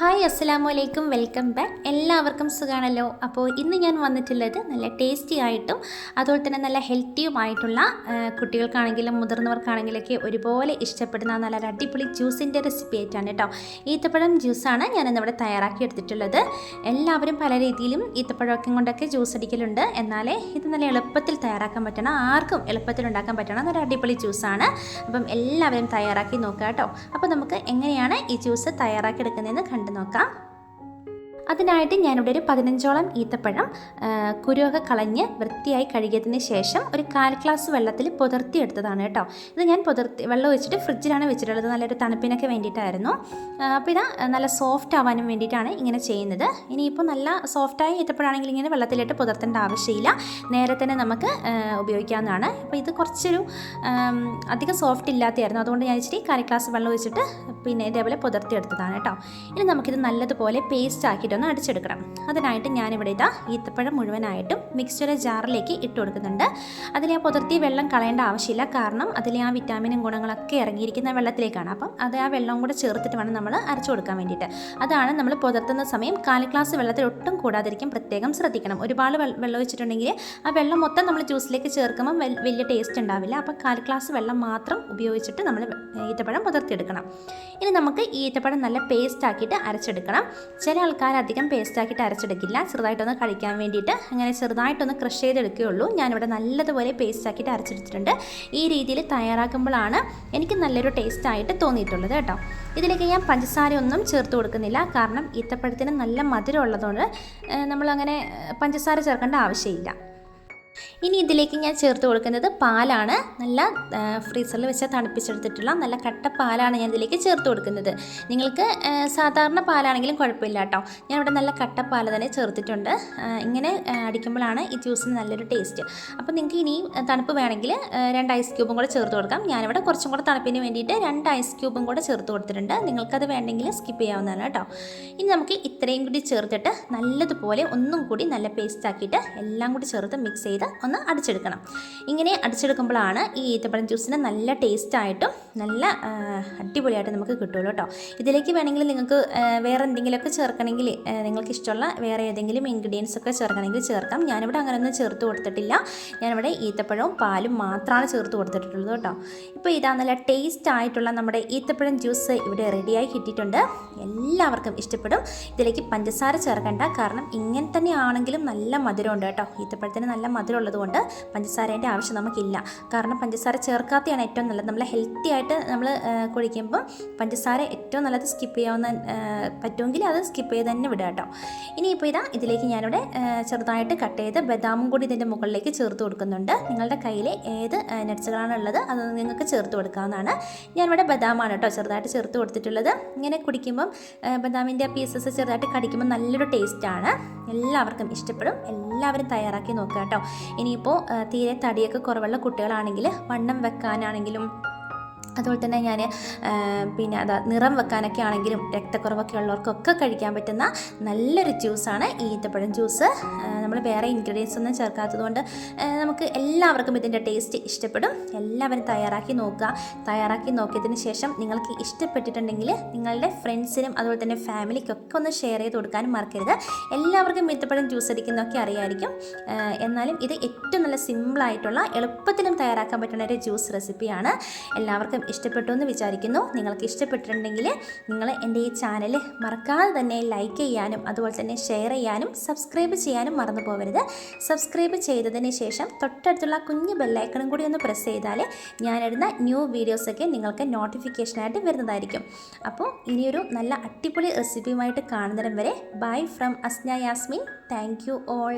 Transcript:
Hi അസ്സലാമു അലൈക്കും welcome back. എല്ലാവർക്കും സുഖമാണല്ലോ അപ്പോൾ ഇന്ന് ഞാൻ വന്നിട്ടുള്ളത് നല്ല ടേസ്റ്റി ആയിട്ടും അതുപോലെ തന്നെ നല്ല ഹെൽത്തിയുമായിട്ടുള്ള കുട്ടികൾക്കാണെങ്കിലും മുതിർന്നവർക്കാണെങ്കിലൊക്കെ ഒരുപോലെ ഇഷ്ടപ്പെടുന്ന നല്ല അടിപൊളി ജ്യൂസിന്റെ റെസിപ്പി ആയിട്ടാണ് കേട്ടോ. ഈത്തപ്പഴം ജ്യൂസാണ് ഞാൻ ഇന്നിവിടെ തയ്യാറാക്കി എടുത്തിട്ടുള്ളത്. എല്ലാവരും പല രീതിയിലും ഈത്തപ്പഴമൊക്കെ കൊണ്ടൊക്കെ ജ്യൂസ് അടിക്കലുണ്ട്. എന്നാലേ ഇത് നല്ല എളുപ്പത്തിൽ തയ്യാറാക്കാൻ പറ്റണം ആർക്കും എളുപ്പത്തിൽ ഉണ്ടാക്കാൻ പറ്റണം നല്ല അടിപൊളി ജ്യൂസാണ്. അപ്പം എല്ലാവരും തയ്യാറാക്കി നോക്കുക കേട്ടോ. അപ്പോൾ നമുക്ക് എങ്ങനെയാണ് ഈ ജ്യൂസ് തയ്യാറാക്കി എടുക്കുന്നതെന്ന് കണ്ടു നോക്കാം. അതിനായിട്ട് ഞാനിവിടെ ഒരു പതിനഞ്ചോളം ഈത്തപ്പഴം കുരുവൊക്കെ കളഞ്ഞ് വൃത്തിയായി കഴുകിയതിന് ശേഷം ഒരു കാൽ ഗ്ലാസ് വെള്ളത്തിൽ പുതിർത്തിയെടുത്തതാണ് കേട്ടോ. ഇത് ഞാൻ പുതിർത്തി വെള്ളം ഒഴിച്ചിട്ട് ഫ്രിഡ്ജിലാണ് വെച്ചിട്ടുള്ളത്. നല്ലൊരു തണുപ്പിനൊക്കെ വേണ്ടിയിട്ടായിരുന്നു. അപ്പോൾ ഇതാ നല്ല സോഫ്റ്റ് ആവാനും വേണ്ടിയിട്ടാണ് ഇങ്ങനെ ചെയ്യുന്നത്. ഇനിയിപ്പോൾ നല്ല സോഫ്റ്റായി ഈത്തപ്പഴാണെങ്കിൽ ഇങ്ങനെ വെള്ളത്തിലിട്ട് പുതിർത്തേണ്ട ആവശ്യമില്ല. നേരെ തന്നെ നമുക്ക് ഉപയോഗിക്കാവുന്നതാണ്. അപ്പോൾ ഇത് കുറച്ചൊരു അധികം സോഫ്റ്റ് ഇല്ലാത്തതായിരുന്നു അതുകൊണ്ട് ഞാൻ ഇച്ചിരി കാൽ ഗ്ലാസ് വെള്ളം ഒഴിച്ചിട്ട് പിന്നെ ഇതേപോലെ പുതിർത്തിയെടുത്തതാണ് കേട്ടോ. ഇനി നമുക്കിത് നല്ലതുപോലെ പേസ്റ്റ് ആക്കിയിട്ടൊന്ന് അടിച്ചെടുക്കണം. അതിനായിട്ട് ഞാനിവിടെ ഇതാ ഈത്തപ്പഴം മുഴുവനായിട്ടും മിക്സ്ചർ ജാറിലേക്ക് ഇട്ട് കൊടുക്കുന്നുണ്ട്. അതിൽ ആ പുതിർത്തി വെള്ളം കളയേണ്ട ആവശ്യമില്ല. കാരണം അതിലെ ആ വിറ്റാമിനും ഗുണങ്ങളൊക്കെ ഇറങ്ങിയിരിക്കുന്ന വെള്ളത്തിലേക്കാണ്. അപ്പം അത് ആ വെള്ളം കൂടെ ചേർത്തിട്ട് വേണം നമ്മൾ അരച്ചു കൊടുക്കാൻ വേണ്ടിയിട്ട്. അതാണ് നമ്മൾ പുതിർത്തുന്ന സമയം. കാൽ ഗ്ലാസ് വെള്ളത്തിൽ ഒട്ടും കൂടാതിരിക്കും പ്രത്യേകം ശ്രദ്ധിക്കണം. ഒരുപാട് വെള്ള- വെച്ചിട്ടുണ്ടെങ്കിൽ ആ വെള്ളം മൊത്തം നമ്മൾ ജ്യൂസിലേക്ക് ചേർക്കുമ്പോൾ വലിയ ടേസ്റ്റ് ഉണ്ടാവില്ല. അപ്പോൾ കാൽ ഗ്ലാസ് വെള്ളം മാത്രം ഉപയോഗിച്ചിട്ട് നമ്മൾ ഈത്തപ്പഴം പുതിർത്തിയെടുക്കണം. ഇനി നമുക്ക് ഈത്തപ്പഴം നല്ല പേസ്റ്റ് ആക്കിയിട്ട് അരച്ചെടുക്കണം. ചില ആൾക്കാർ അധികം പേസ്റ്റാക്കിയിട്ട് അരച്ചെടുക്കില്ല. ചെറുതായിട്ടൊന്ന് കഴിക്കാൻ വേണ്ടിയിട്ട് അങ്ങനെ ചെറുതായിട്ടൊന്ന് ക്രഷ് ചെയ്തെടുക്കുകയുള്ളൂ. ഞാനിവിടെ നല്ലതുപോലെ പേസ്റ്റാക്കിയിട്ട് അരച്ചെടുത്തിട്ടുണ്ട്. ഈ രീതിയിൽ തയ്യാറാക്കുമ്പോഴാണ് എനിക്ക് നല്ലൊരു ടേസ്റ്റായിട്ട് തോന്നിയിട്ടുള്ളത് കേട്ടോ. ഇതിലേക്ക് ഞാൻ പഞ്ചസാരയൊന്നും ചേർത്ത് കൊടുക്കുന്നില്ല. കാരണം ഈത്തപ്പഴത്തിന് നല്ല മധുരം ഉള്ളതുകൊണ്ട് നമ്മളങ്ങനെ പഞ്ചസാര ചേർക്കേണ്ട ആവശ്യമില്ല. ഇനി ഇതിലേക്ക് ഞാൻ ചേർത്ത് കൊടുക്കുന്നത് പാലാണ്. നല്ല ഫ്രീസറിൽ വെച്ച് തണുപ്പിച്ചെടുത്തിട്ടുള്ള നല്ല കട്ട പാലാണ് ഞാൻ ഇതിലേക്ക് ചേർത്ത് കൊടുക്കുന്നത്. നിങ്ങൾക്ക് സാധാരണ പാലാണെങ്കിലും കുഴപ്പമില്ല കേട്ടോ. ഞാൻ ഇവിടെ നല്ല കട്ട പാൽ തന്നെ ചേർത്തിട്ടുണ്ട്. ഇങ്ങനെ അടിക്കുമ്പോഴാണ് ഈ ജ്യൂസിന് നല്ലൊരു ടേസ്റ്റ്. അപ്പോൾ നിങ്ങൾക്ക് ഇനിയും തണുപ്പ് വേണമെങ്കിൽ രണ്ട് ഐസ് ക്യൂബും കൂടെ ചേർത്ത് കൊടുക്കാം. ഞാനിവിടെ കുറച്ചും കൂടെ തണുപ്പിന് വേണ്ടിയിട്ട് രണ്ട് ഐസ് ക്യൂബും കൂടെ ചേർത്ത് കൊടുത്തിട്ടുണ്ട്. നിങ്ങൾക്കത് വേണ്ടെങ്കിൽ സ്കിപ്പ് ചെയ്യാവുന്നതാണ് കേട്ടോ. ഇനി നമുക്ക് ഇത്രയും കൂടി ചേർത്തിട്ട് നല്ലതുപോലെ ഒന്നും കൂടി നല്ല പേസ്റ്റ് ആക്കിയിട്ട് എല്ലാം കൂടി ചേർത്ത് മിക്സ് ചെയ്ത് ഒന്ന് അടിച്ചെടുക്കണം. ഇങ്ങനെ അടിച്ചെടുക്കുമ്പോഴാണ് ഈ ഈത്തപ്പഴം ജ്യൂസിന് നല്ല ടേസ്റ്റായിട്ടും നല്ല അടിപൊളിയായിട്ട് നമുക്ക് കിട്ടുമല്ലോ കേട്ടോ ഇതിലേക്ക് വേണമെങ്കിൽ നിങ്ങൾക്ക് വേറെ എന്തെങ്കിലുമൊക്കെ ചേർക്കണമെങ്കിൽ നിങ്ങൾക്ക് ഇഷ്ടമുള്ള വേറെ ഏതെങ്കിലും ഇൻഗ്രീഡിയൻസ് ഒക്കെ ചേർക്കണമെങ്കിൽ ചേർക്കാം. ഞാനിവിടെ അങ്ങനെയൊന്നും ചേർത്ത് കൊടുത്തിട്ടില്ല. ഞാനിവിടെ ഈത്തപ്പഴവും പാലും മാത്രമാണ് ചേർത്ത് കൊടുത്തിട്ടുള്ളത് കേട്ടോ ഇപ്പോൾ ഇതാ നല്ല ടേസ്റ്റ് ആയിട്ടുള്ള നമ്മുടെ ഈത്തപ്പഴം ജ്യൂസ് ഇവിടെ റെഡിയായി കിട്ടിയിട്ടുണ്ട്. എല്ലാവർക്കും ഇഷ്ടപ്പെടും. ഇതിലേക്ക് പഞ്ചസാര ചേർക്കണ്ട. കാരണം ഇങ്ങനെ തന്നെ ആണെങ്കിലും നല്ല മധുരമുണ്ട് കേട്ടോ ഈത്തപ്പഴത്തിന് നല്ല മധുരം ഉള്ളതുകൊണ്ട് പഞ്ചസാരേന്റെ ആവശ്യം നമുക്കില്ല. കാരണം പഞ്ചസാര ചേർക്കാത്തതാണ് ഏറ്റവും നല്ലത്. നമ്മൾ ഹെൽത്തി ആയിട്ട് നമ്മൾ കുടിക്കുമ്പോൾ പഞ്ചസാര ഏറ്റവും നല്ലത് സ്കിപ്പ് ചെയ്യാവുന്ന പറ്റുമെങ്കിൽ അത് സ്കിപ്പ് ചെയ്ത് തന്നെ വിടുക കേട്ടോ. ഇനിയിപ്പോൾ ഇതാ ഇതിലേക്ക് ഞാനിവിടെ ചെറുതായിട്ട് കട്ട് ചെയ്ത് ബദാമും കൂടി ഇതിന്റെ മുകളിലേക്ക് ചേർത്ത് കൊടുക്കുന്നുണ്ട്. നിങ്ങളുടെ കയ്യിൽ ഏത് നട്സുകളാണ് ഉള്ളത് അത് നിങ്ങൾക്ക് ചേർത്ത് കൊടുക്കാവുന്നതാണ്. ഞാനിവിടെ ബദാമാണ് കേട്ടോ ചെറുതായിട്ട് ചേർത്ത് കൊടുത്തിട്ടുള്ളത്. ഇങ്ങനെ കുടിക്കുമ്പം ബദാമിന്റെ പീസസ് ചെറുതായിട്ട് കടിക്കുമ്പോൾ നല്ലൊരു ടേസ്റ്റാണ് എല്ലാവർക്കും ഇഷ്ടപ്പെടും. എല്ലാവരും തയ്യാറാക്കി നോക്കുക കേട്ടോ. ഇനിയിപ്പോൾ തീരെ തടിയൊക്കെ കുറവുള്ള കുട്ടികളാണെങ്കിൽ വണ്ണം വെക്കാനാണെങ്കിലും അതുപോലെ തന്നെ ഞാൻ പിന്നെ അതാ നിറം വെക്കാനൊക്കെ ആണെങ്കിലും രക്തക്കുറവൊക്കെ ഉള്ളവർക്കൊക്കെ കഴിക്കാൻ പറ്റുന്ന നല്ലൊരു ജ്യൂസാണ് ഈ ഈത്തപ്പഴം ജ്യൂസ്. നമ്മൾ വേറെ ഇൻഗ്രീഡിയൻസ് ഒന്നും ചേർക്കാത്തതുകൊണ്ട് നമുക്ക് എല്ലാവർക്കും ഇതിന്റെ ടേസ്റ്റ് ഇഷ്ടപ്പെടും. എല്ലാവരും തയ്യാറാക്കി നോക്കുക. തയ്യാറാക്കി നോക്കിയതിന് ശേഷം നിങ്ങൾക്ക് ഇഷ്ടപ്പെട്ടിട്ടുണ്ടെങ്കിൽ നിങ്ങളുടെ ഫ്രണ്ട്സിനും അതുപോലെ തന്നെ ഫാമിലിക്കൊക്കെ ഒന്ന് ഷെയർ ചെയ്ത് കൊടുക്കാനും മറക്കരുത്. എല്ലാവർക്കും ഈത്തപ്പഴം ജ്യൂസ് അടിക്കുന്നതൊക്കെ അറിയായിരിക്കും. എന്നാലും ഇത് ഏറ്റവും നല്ല സിമ്പിളായിട്ടുള്ള എളുപ്പത്തിലും തയ്യാറാക്കാൻ പറ്റുന്ന ഒരു ജ്യൂസ് റെസിപ്പിയാണ് എല്ലാവർക്കും ഇഷ്ടപ്പെട്ടു എന്ന് വിചാരിക്കുന്നു. നിങ്ങൾക്ക് ഇഷ്ടപ്പെട്ടിട്ടുണ്ടെങ്കിൽ നിങ്ങൾ എന്റെ ഈ ചാനൽ മറക്കാതെ തന്നെ ലൈക്ക് ചെയ്യാനും അതുപോലെ തന്നെ ഷെയർ ചെയ്യാനും സബ്സ്ക്രൈബ് ചെയ്യാനും മറന്നു പോകരുത് സബ്സ്ക്രൈബ് ചെയ്തതിന് ശേഷം തൊട്ടടുത്തുള്ള കുഞ്ഞ് ബെല്ലൈക്കണും കൂടി ഒന്ന് പ്രസ് ചെയ്താൽ ഞാനിടുന്ന ന്യൂ വീഡിയോസൊക്കെ നിങ്ങൾക്ക് നോട്ടിഫിക്കേഷനായിട്ട് വരുന്നതായിരിക്കും. അപ്പോൾ ഇനിയൊരു നല്ല അടിപൊളി റെസിപ്പിയുമായിട്ട് കാണുന്നതിനും വരെ bye from Asna Yasmin. Thank you all